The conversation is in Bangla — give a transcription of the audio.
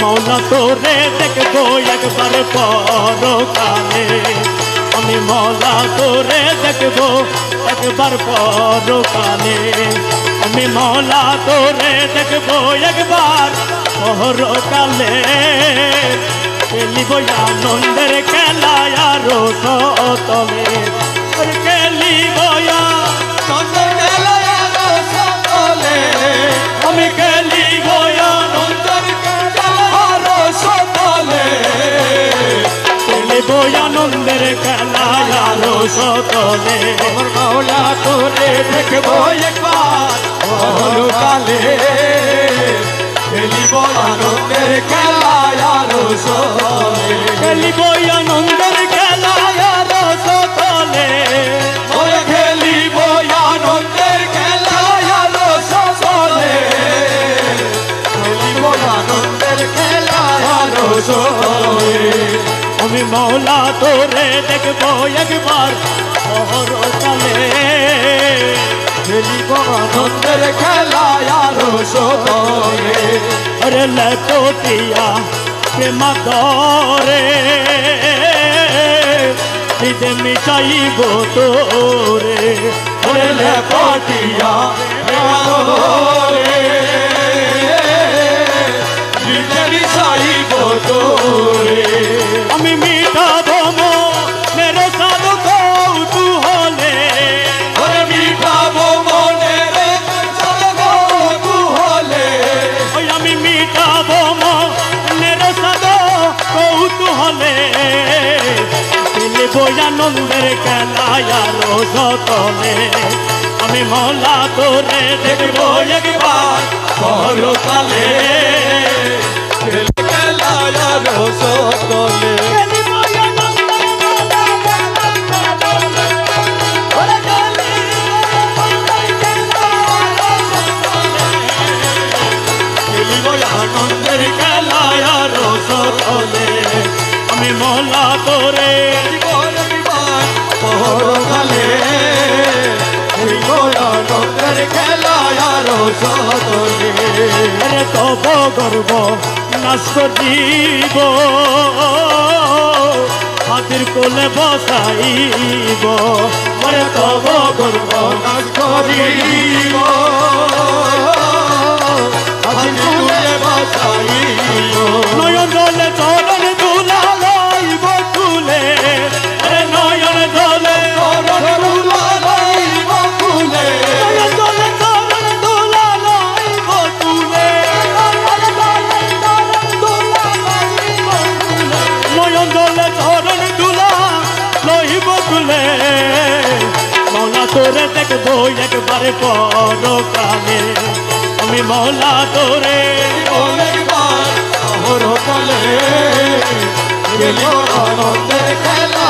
মৌলা তোরে দেখব একবার পরকালে। আমি মৌলা তোরে দেখব একবার পরকালে। আমি মৌলা তোরে দেখব একবার পরকালে। খেলিব আনন্দের খেলায় আরও সতলে সতলে আমার মাওলা তোরে দেখব একবার। পরকালে খেলিব আনন্দের খেলায় আলো সকলে খেলিব আমি মৌলা তোরে দেখব একবার। মোহর তালে খেলিব আনন্দের খেলায় আরও সদরে আরে লেটোটিয়া প্রেমা দরে দিতে মিশাইব তোরে। ওরে লেপটিয়া প্রেমা দরে আনন্দের খেলায়ালো সতলে আমি মলা তোরে দেখব একবার পরকালে। মলা তোরে পরকালে আনন্দের খেলায় আলো সকলে আরে তব গর্ব নাশ দিব। হাতির কোলে বসাইব। আরে তব গর্ব নাশ করিব তুলে মৌলা তোরে দেখব একবারে পরকালে আমি মৌলা তোরে আনন্দের খেলা।